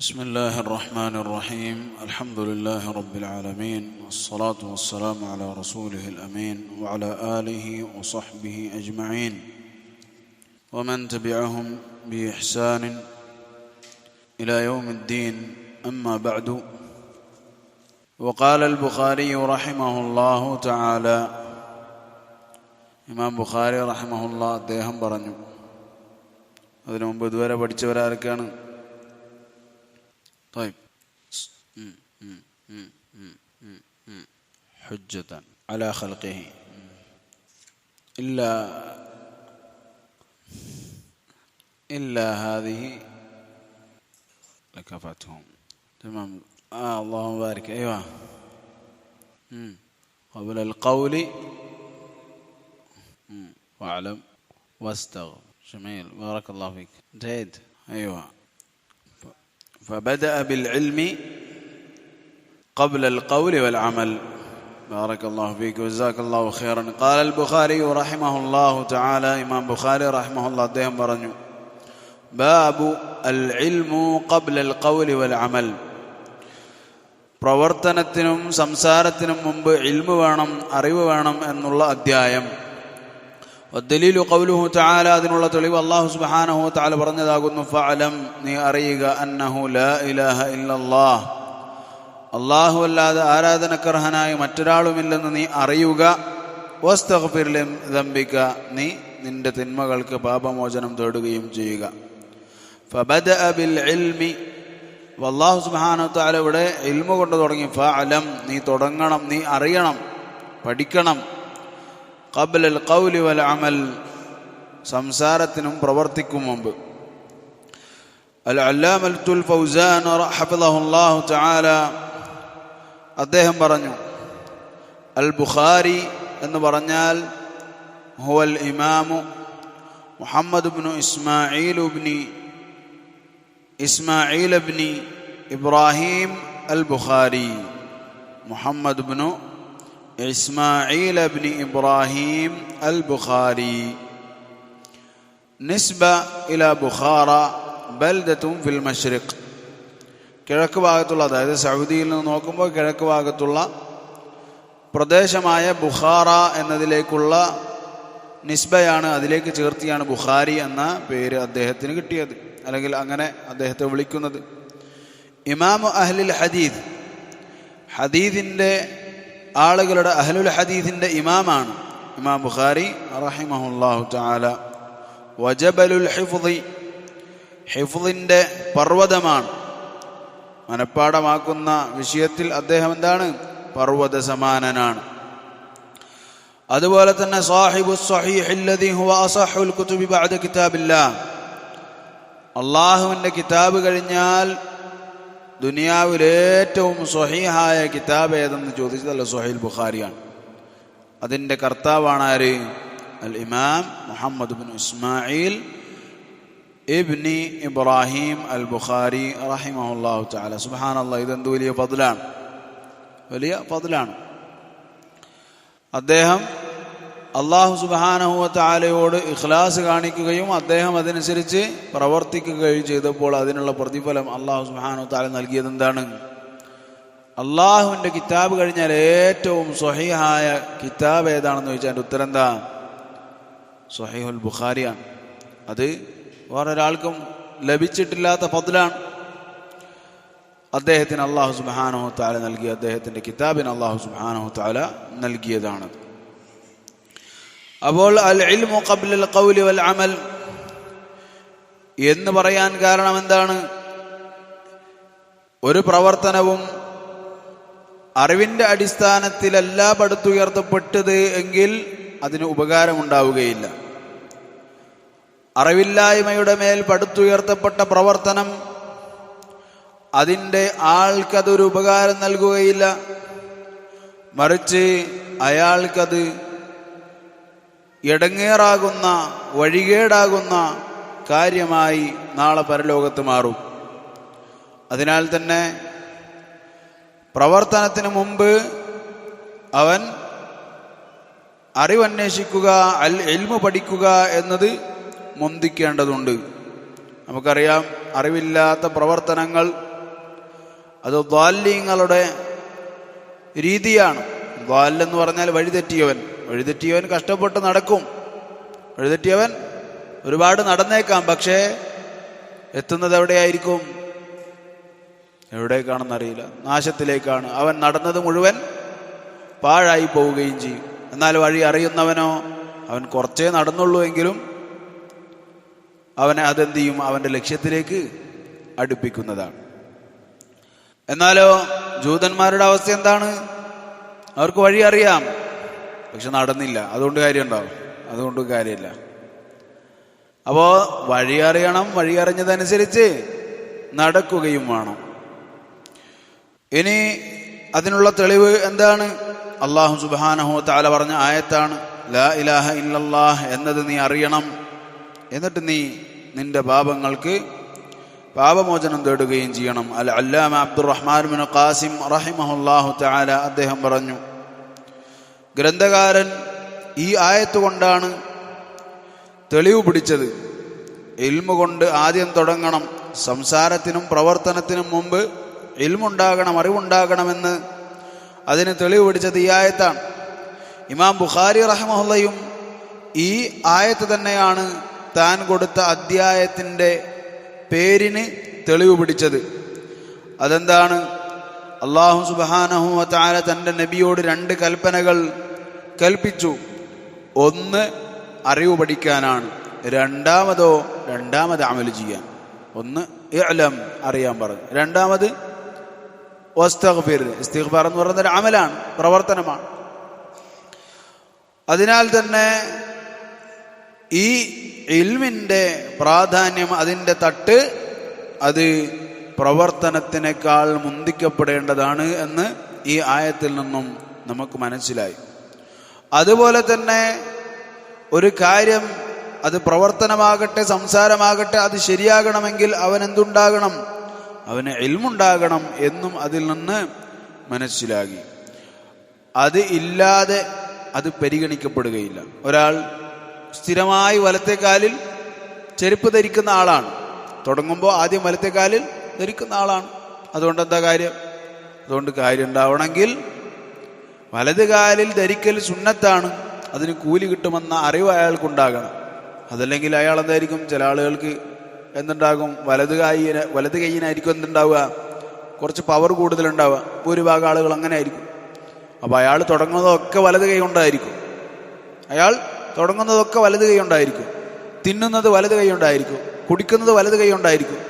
بسم الله الرحمن الرحيم الحمد لله رب العالمين والصلاة والسلام على رسوله الأمين وعلى آله وصحبه أجمعين ومن تبعهم بإحسان إلى يوم الدين أما بعد وقال البخاري رحمه الله تعالى ഇമാം ബുഖാരി റഹ്മഹുല്ല അദ്ദേഹം പറഞ്ഞു അതിനു മുമ്പ് ഇതുവരെ പഠിച്ചവരാരൊക്കെയാണ് طيب. حجة على خلقه. إلا إلا هذه لكفتهم تمام. آه اللهم بارك أيوة. مم. قبل القول. واعلم. واستغفر. جميل. بارك الله فيك. جيد. أيوة. فبدأ بالعلم قبل القول والعمل بارك الله فيك وجزاك الله خيرا قال البخاري رحمه الله تعالى إمام بخاري رحمه الله അദ്ദേഹം പറഞ്ഞു باب العلم قبل القول والعمل പ്രവർത്തനത്തിനും സംസാരത്തിനും മുമ്പ് ഇൽമു വേണം അറിവ് വേണം എന്നുള്ള അധ്യായം ദലീലു കൗലുഹു ചാല അതിനുള്ള തെളിവ് അള്ളാഹു സുബാനഹു താല പറഞ്ഞതാകുന്നു. ഫലം നീ അറിയുക അന്നഹു ല ഇലാഹ ഇല്ലല്ലാഹ്. അള്ളാഹു അല്ലാതെ ആരാധനക്കർഹനായ മറ്റൊരാളുമില്ലെന്ന് നീ അറിയുക. വസ്തഫിർലിംബിക്ക നീ നിന്റെ തിന്മകൾക്ക് പാപമോചനം തേടുകയും ചെയ്യുക. ഫബദ അബിൽ എൽമി അള്ളാഹു സുബാനു താല ഇവിടെ ഇൽമ കൊണ്ട് തുടങ്ങി. ഫലം നീ തുടങ്ങണം നീ അറിയണം പഠിക്കണം. കബലൽ കൗലി വൽ അമൽ സംസാരത്തിനും പ്രവർത്തിക്കും മുമ്പ് അല്ലാമൽ തുൽ ഫൗസാൻ ഹഫിദഹുല്ലാഹു തആല അദ്ദേഹം പറഞ്ഞു അൽ ബുഖാരി എന്ന് പറഞ്ഞാൽ ഹുവൽ ഇമാമു Muhammad Ibnu Ismail ibni Ismail ibni Ibrahim al Bukhari Muhammad ibnu إسماعيل بن إبراهيم البخاري نسبة إلى بخارى بلدة في المشرق കിഴക്ക് ഭാഗത്തുള്ള അതായത് സൗദിയിൽ നിന്ന് നോക്കുമ്പോൾ കിഴക്ക് ഭാഗത്തുള്ള പ്രദേശമായ ബുഖാറ എന്നതിലേക്കുള്ള നിസ്ബയാണ് അതിലേക്ക് ചേർത്തിയാണ് ബുഖാരി എന്ന പേര് അദ്ദേഹത്തിന് കിട്ടിയത് അല്ലെങ്കിൽ അങ്ങനെ അദ്ദേഹത്തെ വിളിക്കുന്നത് ഇമാമു അഹ്ലിൽ ഹദീദ് ഹദീദിൻ്റെ ആളുകളുടെ അഹലുൽ ഹദീസിന്റെ ഇമാമാണ്. ഇമാം ബുഖാരി റഹിമഹുല്ലാഹു തആല. വജബലുൽ ഹിഫ്ദി. ഹിഫ്ദിന്റെ പർവതമാണ്. മനപ്പാടമാക്കുന്ന വിഷയത്തിൽ അദ്ദേഹം എന്താണ്? പർവത സമാനനാണ്. അതുപോലെ തന്നെ സാഹിബു അള്ളാഹുവിന്റെ കിതാബ് കഴിഞ്ഞാൽ ദുനിയാവിൽ ഏറ്റവും സ്വഹീഹായ കിതാബ് ഏതെന്ന് ചോദിച്ചതല്ല സുഹൈൽ ബുഖാരിയാണ്. അതിന്റെ കർത്താവാണ് ആര്? അൽ ഇമാം മുഹമ്മദ് ബിൻ ഇസ്മായിൽ ഇബ്നി ഇബ്രാഹിം അൽ ബുഖാരി റഹിമഹുല്ലാഹു സുബാൻ സുബ്ഹാനല്ലാ ഇതെന്ത് വലിയ പതിലാണ് വലിയ പതിലാണ് അദ്ദേഹം അള്ളാഹു സുബാനഹുവ താലയോട് ഇഖ്ലാസ് കാണിക്കുകയും അദ്ദേഹം അതനുസരിച്ച് പ്രവർത്തിക്കുകയും ചെയ്തപ്പോൾ അതിനുള്ള പ്രതിഫലം അള്ളാഹു സുബാനുത്താല താല നൽകിയത് എന്താണ് അള്ളാഹുവിന്റെ കിതാബ് കഴിഞ്ഞാൽ ഏറ്റവും സ്വഹീഹായ കിതാബ് ഏതാണെന്ന് ചോദിച്ചാൽ എന്റെ ഉത്തരം എന്താ? സ്വഹീഹുൽ ബുഖാരിയാണ് അത് വേറൊരാൾക്കും ലഭിച്ചിട്ടില്ലാത്ത പതിലാണ് അദ്ദേഹത്തിന് അള്ളാഹു സുബാനഹു താല നൽകിയ അദ്ദേഹത്തിന്റെ കിതാബിന് അള്ളാഹു സുബാനഹു താല നൽകിയതാണത് അപ്പോൾ അൽ ഇൽമു ഖബ്ലൽ ഖൗലി വൽ അമൽ. എന്ന് പറയാൻ കാരണം എന്താണ്? ഒരു പ്രവർത്തനവും അറിവിന്റെ അടിസ്ഥാനത്തിലല്ല പടുത്തുയർത്തപ്പെട്ടത് എങ്കിൽ അതിന് ഉപകാരമുണ്ടാവുകയില്ല. അറിവില്ലായ്മയുടെ മേൽ പടുത്തുയർത്തപ്പെട്ട പ്രവർത്തനം അതിന്റെ ആൾക്കതൊരു ഉപകാരം നൽകുകയില്ല. മറിച്ച് അയാൾക്കത് ഇടങ്ങേറാകുന്ന വഴികേടാകുന്ന കാര്യമായി നാളെ പരലോകത്ത് മാറും. അതിനാൽ തന്നെ പ്രവർത്തനത്തിന് മുമ്പ് അവൻ അറിവന്വേഷിക്കുക അൽ എൽമു പഠിക്കുക എന്നത് മുന്തിക്കേണ്ടതുണ്ട്. നമുക്കറിയാം അറിവില്ലാത്ത പ്രവർത്തനങ്ങൾ അത് ദ്വാല്യങ്ങളുടെ രീതിയാണ്. ദ്വാലെന്ന് പറഞ്ഞാൽ വഴിതെറ്റിയവൻ. വഴിതെറ്റിയവൻ കഷ്ടപ്പെട്ട് നടക്കും. വഴിതെറ്റിയവൻ ഒരുപാട് നടന്നേക്കാം പക്ഷേ എത്തുന്നത് എവിടെയായിരിക്കും? എവിടേക്കാണെന്നറിയില്ല. നാശത്തിലേക്കാണ്. അവൻ നടന്നത് മുഴുവൻ പാഴായി പോവുകയും ചെയ്യും. എന്നാൽ വഴി അറിയുന്നവനോ? അവൻ കുറച്ചേ നടന്നുള്ളൂ എങ്കിലും അവനെ അതെന്ത് ചെയ്യും? അവന്റെ ലക്ഷ്യത്തിലേക്ക് അടുപ്പിക്കുന്നതാണ്. എന്നാലോ ജൂതന്മാരുടെ അവസ്ഥ എന്താണ്? അവർക്ക് വഴി അറിയാം. പക്ഷെ നടന്നില്ല. അതുകൊണ്ട് കാര്യമുണ്ടാവും. അതുകൊണ്ട് കാര്യമില്ല. അപ്പോൾ വഴി അറിയണം വഴി അറിഞ്ഞതനുസരിച്ച് നടക്കുകയും വേണം. ഇനി അതിനുള്ള തെളിവ് എന്താണ്? അള്ളാഹു സുബാനഹു താല പറഞ്ഞ ആയത്താണ് ലാ ഇലാഹ ഇല്ലല്ലാഹ് എന്നത് നീ അറിയണം. എന്നിട്ട് നീ നിന്റെ പാപങ്ങൾക്ക് പാപമോചനം തേടുകയും ചെയ്യണം. അൽ അല്ലാമ അബ്ദുറഹ്മാൻ ഖാസിം റഹിമഹുല്ലാഹു താല അദ്ദേഹം പറഞ്ഞു ഗ്രന്ഥകാരൻ ഈ ആയത്ത് കൊണ്ടാണ് തെളിവ് പിടിച്ചത്. ഇൽമ കൊണ്ട് ആദ്യം തുടങ്ങണം. സംസാരത്തിനും പ്രവർത്തനത്തിനും മുമ്പ് ഇൽമുണ്ടാകണം അറിവുണ്ടാകണമെന്ന് അതിന് തെളിവ് പിടിച്ചത് ഈ ആയത്താണ്. ഇമാം ബുഖാരി റഹ്മുള്ളയും ഈ ആയത്ത് തന്നെയാണ് താൻ കൊടുത്ത അധ്യായത്തിന്റെ പേരിന് തെളിവ് പിടിച്ചത്. അതെന്താണ്? അള്ളാഹു സുബാനഹു താല തന്റെ നബിയോട് രണ്ട് കൽപ്പനകൾ കൽപ്പിച്ചു. ഒന്ന് അറിവ് പഠിക്കാനാണ്. രണ്ടാമതോ രണ്ടാമത് അമൽ ചെയ്യാൻ. ഒന്ന് ഇഅലം അറിയാൻ പറഞ്ഞു രണ്ടാമത് വസ്തഗ്ഫിർ. ഇസ്തിഗ്ഫാർ എന്ന് പറയുന്ന ഒരു അമലാണ് പ്രവർത്തനമാണ്. അതിനാൽ തന്നെ ഈ ഇൽമിന്റെ പ്രാധാന്യം അതിന്റെ തട്ട് അത് പ്രവർത്തനത്തിനേക്കാൾ മുന്തിക്കപ്പെടേണ്ടതാണ് എന്ന് ഈ ആയത്തിൽ നിന്നും നമുക്ക് മനസ്സിലായി. അതുപോലെ തന്നെ ഒരു കാര്യം അത് പ്രവർത്തനമാകട്ടെ സംസാരമാകട്ടെ അത് ശരിയാകണമെങ്കിൽ അവൻ എന്തുണ്ടാകണം? അവന് എൽമുണ്ടാകണം എന്നും അതിൽ നിന്ന് മനസ്സിലാക്കി അത് ഇല്ലാതെ അത് പരിഗണിക്കപ്പെടുകയില്ല. ഒരാൾ സ്ഥിരമായി വലത്തെ കാലിൽ ചെരുപ്പ് ധരിക്കുന്ന ആളാണ്. തുടങ്ങുമ്പോൾ ആദ്യം വലത്തെ കാലിൽ ധരിക്കുന്ന ആളാണ്. അതുകൊണ്ട് എന്താ കാര്യം? അതുകൊണ്ട് കാര്യം ഉണ്ടാവണമെങ്കിൽ വലത് കാലിൽ ധരിക്കൽ സുന്നത്താണ്. അതിന് കൂലി കിട്ടുമെന്ന അറിവ് അയാൾക്കുണ്ടാകണം. അതല്ലെങ്കിൽ അയാൾ എന്തായിരിക്കും? ചില ആളുകൾക്ക് എന്തുണ്ടാകും? വലത് കൈയിന് വലത് കൈയിനായിരിക്കും എന്തുണ്ടാവുക? കുറച്ച് പവർ കൂടുതലുണ്ടാവുക. ഭൂരിഭാഗം ആളുകൾ അങ്ങനെ ആയിരിക്കും അപ്പോൾ അയാൾ തുടങ്ങുന്നതൊക്കെ വലത് കൈ കൊണ്ടായിരിക്കും. അയാൾ തുടങ്ങുന്നതൊക്കെ വലത് കൈ ഉണ്ടായിരിക്കും തിന്നുന്നത് വലത് കൈ ഉണ്ടായിരിക്കും കുടിക്കുന്നത് വലത് കൈ കൊണ്ടായിരിക്കും.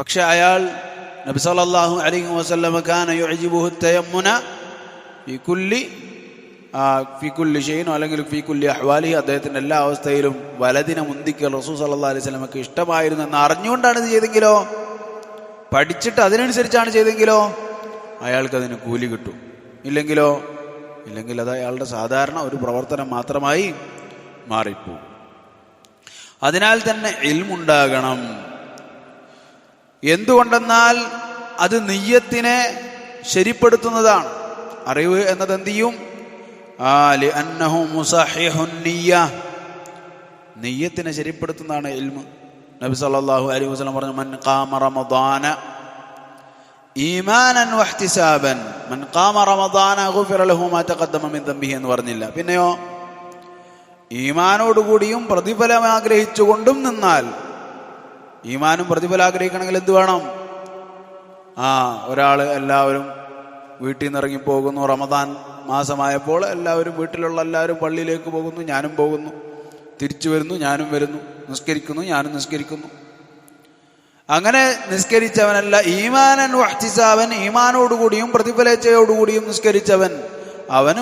പക്ഷെ അയാൾ നബി സല്ലല്ലാഹു അലൈഹി വസല്ലമ ഫി ഫി അല്ലെങ്കിൽ ഫി അഹ്വാലി അദ്ദേഹത്തിന്റെ എല്ലാ അവസ്ഥയിലും വലതിനെ മുന്തിക്കൽ റസൂൽ സല്ലല്ലാഹു അലൈഹി വസല്ലമക്ക് ഇഷ്ടമായിരുന്നു എന്ന് അറിഞ്ഞുകൊണ്ടാണ് ഇത് ചെയ്തെങ്കിലോ? പഠിച്ചിട്ട് അതിനനുസരിച്ചാണ് ചെയ്തെങ്കിലോ? അയാൾക്ക് അതിന് കൂലി കിട്ടും. ഇല്ലെങ്കിലോ? ഇല്ലെങ്കിൽ അത് അയാളുടെ സാധാരണ ഒരു പ്രവർത്തനം മാത്രമായി മാറിപ്പോകും. അതിനാൽ തന്നെ ഇൽമുണ്ടാകണം. എന്തുകൊണ്ടെന്നാൽ അത് നെയ്യത്തിനെ ശരിപ്പെടുത്തുന്നതാണ്. അറിവ് എന്നത് എന്ത് ചെയ്യും? നെയ്യത്തിനെ ശരിപ്പെടുത്തുന്നതാണ് എൽമ് നബി സല്ലല്ലാഹു അലൈഹി വസല്ലം പറഞ്ഞു മൻ ഖാമ റമദാന ഈമാനൻ വഹ്തിസാബൻ മൻ ഖാമ റമദാന ലഹു മിൻ എന്ന് പറഞ്ഞില്ല. പിന്നെയോ ഈമാനോടുകൂടിയും പ്രതിഫലം ആഗ്രഹിച്ചുകൊണ്ടും നിന്നാൽ ഈമാനും പ്രതിഫലം ആഗ്രഹിക്കണമെങ്കിൽ എന്ത് വേണം? ആ ഒരാൾ എല്ലാവരും വീട്ടിൽ നിന്ന് ഇറങ്ങി പോകുന്നു. റമദാൻ മാസമായപ്പോൾ എല്ലാവരും വീട്ടിലുള്ള എല്ലാവരും പള്ളിയിലേക്ക് പോകുന്നു. ഞാനും പോകുന്നു. തിരിച്ചു വരുന്നു. ഞാനും വരുന്നു. നിസ്കരിക്കുന്നു. ഞാനും നിസ്കരിക്കുന്നു. അങ്ങനെ നിസ്കരിച്ചവനല്ല ഈമാനൻ വഹ്തിസാവൻ ഈമാനോടുകൂടിയും പ്രതിഫലേച്ഛയോടുകൂടിയും നിസ്കരിച്ചവൻ. അവന്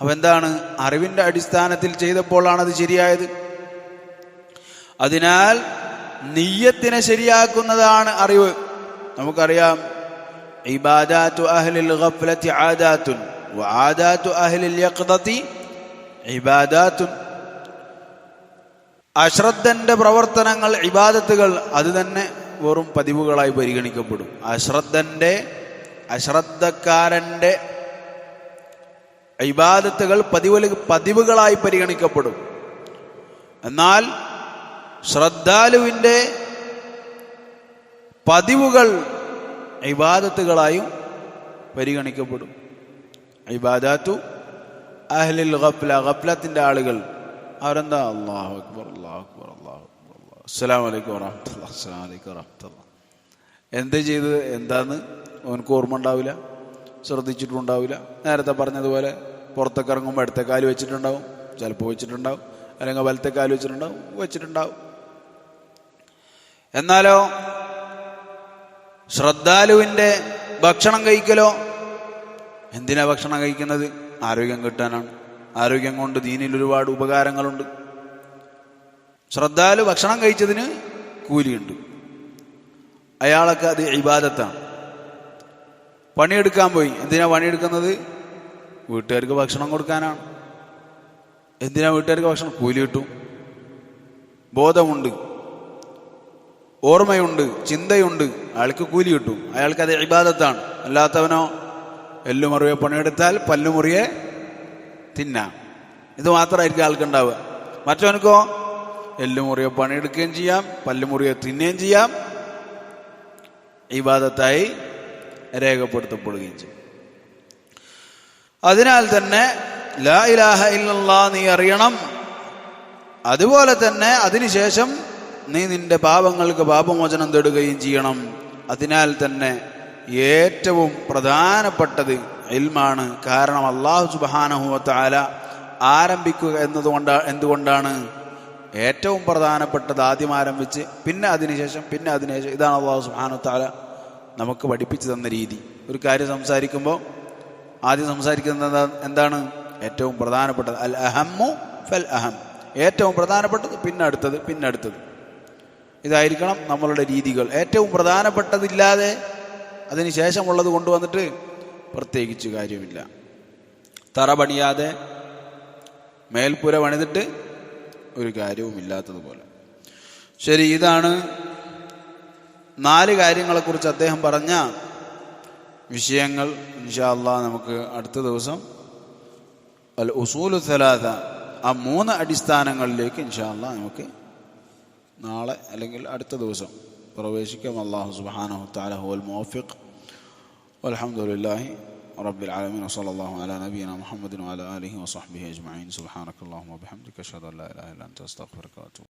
അവൻ എന്താണ്? അറിവിന്റെ അടിസ്ഥാനത്തിൽ ചെയ്തപ്പോഴാണ് അത് ശരിയായത്. അതിനാൽ നെയ്യത്തിനെ ശരിയാക്കുന്നതാണ് അറിവ്. നമുക്കറിയാം ഇബാദാത്തു അഹ്ലിൽ ഗഫ്ലത്തി ആദാത്തുൻ വആദാത്തു അഹ്ലിൽ യഖ്ദത്തി ഇബാദാത്തുൻ. അശ്രദ്ധന്റെ പ്രവർത്തനങ്ങൾ ഇബാദത്തുകൾ അത് തന്നെ വെറും പതിവുകളായി പരിഗണിക്കപ്പെടും. അശ്രദ്ധന്റെ അശ്രദ്ധക്കാരന്റെ ഇബാദത്തുകൾ പതിവ് പതിവുകളായി പരിഗണിക്കപ്പെടും. എന്നാൽ ശ്രദ്ധാലുവിന്റെ പതിവുകൾ ഇബാദത്തുകളായും പരിഗണിക്കപ്പെടും. ഇബാദാത്തു അഹ്ലിൽ ഗഫ്ല ഗഫ്ലത്തിന്റെ ആളുകൾ. അവരെന്താ? അള്ളാഹു അക്ബർ അള്ളാഹു അക്ബർ അള്ളാഹു അക്ബർ അസ്സലാമു അലൈക്കും വറഹ്മത്തുള്ളാഹി അസ്സലാമു അലൈക്കും വറഹ്മത്തുള്ളാഹി. എന്ത് ചെയ്തത്? എന്താന്ന്? അവനക്ക് ഓർമ്മ ഉണ്ടാവില്ല. ശ്രദ്ധിച്ചിട്ടുണ്ടാവില്ല. നേരത്തെ പറഞ്ഞതുപോലെ പുറത്തൊക്കെ ഇറങ്ങുമ്പോൾ ഇടത്തെ കാൽ വെച്ചിട്ടുണ്ടാവും. ചിലപ്പോൾ വെച്ചിട്ടുണ്ടാവും. അല്ലെങ്കിൽ വലത്തെ കാൽ വെച്ചിട്ടുണ്ടാവും. വെച്ചിട്ടുണ്ടാവും. എന്നാലോ ശ്രദ്ധാലുവിന്റെ ഭക്ഷണം കഴിക്കലോ? എന്തിനാ ഭക്ഷണം കഴിക്കുന്നത്? ആരോഗ്യം കിട്ടാനാണ്. ആരോഗ്യം കൊണ്ട് ദീനിൽ ഒരുപാട് ഉപകാരങ്ങളുണ്ട്. ശ്രദ്ധാലു ഭക്ഷണം കഴിച്ചതിന് കൂലിയുണ്ട്. അയാളൊക്കെ അത് ഇബാദത്താണ്. പണിയെടുക്കാൻ പോയി. എന്തിനാ പണിയെടുക്കുന്നത്? വീട്ടുകാർക്ക് ഭക്ഷണം കൊടുക്കാനാണ്. എന്തിനാ വീട്ടുകാർക്ക് ഭക്ഷണം? കൂലി കിട്ടും. ബോധമുണ്ട്. ഓർമ്മയുണ്ട് ചിന്തയുണ്ട്. അയാൾക്ക് കൂലി കിട്ടും. അയാൾക്ക് അത് ഇബാദത്താണ്. അല്ലാത്തവനോ എല്ലുമുറിയെ പണിയെടുത്താൽ പല്ലുമുറിയെ തിന്നാം. ഇത് മാത്രമായിരിക്കും ആൾക്കുണ്ടാവുക. മറ്റവനക്കോ എല്ലുമുറിയെ പണിയെടുക്കുകയും ചെയ്യാം പല്ലുമുറിയെ തിന്നുകയും ചെയ്യാം ഇബാദത്തായി രേഖപ്പെടുത്തപ്പെടുകയും ചെയ്യും. അതിനാൽ തന്നെ ലാ ഇലാഹ ഇല്ലല്ലാ നീ അറിയണം. അതുപോലെ തന്നെ അതിനുശേഷം നീ നിന്റെ പാപങ്ങൾക്ക് പാപമോചനം തേടുകയും ചെയ്യണം. അതിനാൽ തന്നെ ഏറ്റവും പ്രധാനപ്പെട്ടത് ഇൽമാണ്. കാരണം അള്ളാഹു സുബാനഹുവത്താല ആരംഭിക്കുക എന്നതുകൊണ്ട് എന്തുകൊണ്ടാണ്? ഏറ്റവും പ്രധാനപ്പെട്ടത് ആദ്യം ആരംഭിച്ച് പിന്നെ അതിനുശേഷം പിന്നെ അതിനുശേഷം. ഇതാണ് അള്ളാഹു സുബാനുത്താല നമുക്ക് പഠിപ്പിച്ചു തന്ന രീതി. ഒരു കാര്യം സംസാരിക്കുമ്പോൾ ആദ്യം സംസാരിക്കുന്നത് എന്താ- എന്താണ്? ഏറ്റവും പ്രധാനപ്പെട്ടത്. അൽ അഹമ്മു ഫൽ അഹം ഏറ്റവും പ്രധാനപ്പെട്ടത് പിന്നെ അടുത്തത് പിന്നെ അടുത്തത്. ഇതായിരിക്കണം നമ്മളുടെ രീതികൾ. ഏറ്റവും പ്രധാനപ്പെട്ടതില്ലാതെ അതിന് ശേഷമുള്ളത് കൊണ്ടുവന്നിട്ട് പ്രത്യേകിച്ച് കാര്യമില്ല. തറ പണിയാതെ മേൽപ്പുര പണിതിട്ട് ഒരു കാര്യവുമില്ലാത്തതുപോലെ ശരി ഇതാണ് നാല് കാര്യങ്ങളെക്കുറിച്ച് അദ്ദേഹം പറഞ്ഞ വിഷയങ്ങൾ. ഇൻഷാല്ല നമുക്ക് അടുത്ത ദിവസം അൽ ഉസൂലു സലാദ ആ മൂന്ന് അടിസ്ഥാനങ്ങളിലേക്ക് ഇൻഷാല്ല നമുക്ക് നാളെ അല്ലെങ്കിൽ അടുത്ത ദിവസം പ്രവേശിക്കാം അള്ളാഹു സുബാനഹു താല ഹുവൽ മുവഫിഖ് വൽഹംദുലില്ലാഹി رب العالمين وصلى الله على نبينا محمد وعلى آله وصحبه أجمعين سبحانك اللهم وبحمدك أشهد أن لا إله إلا أنت أستغفرك وأتوب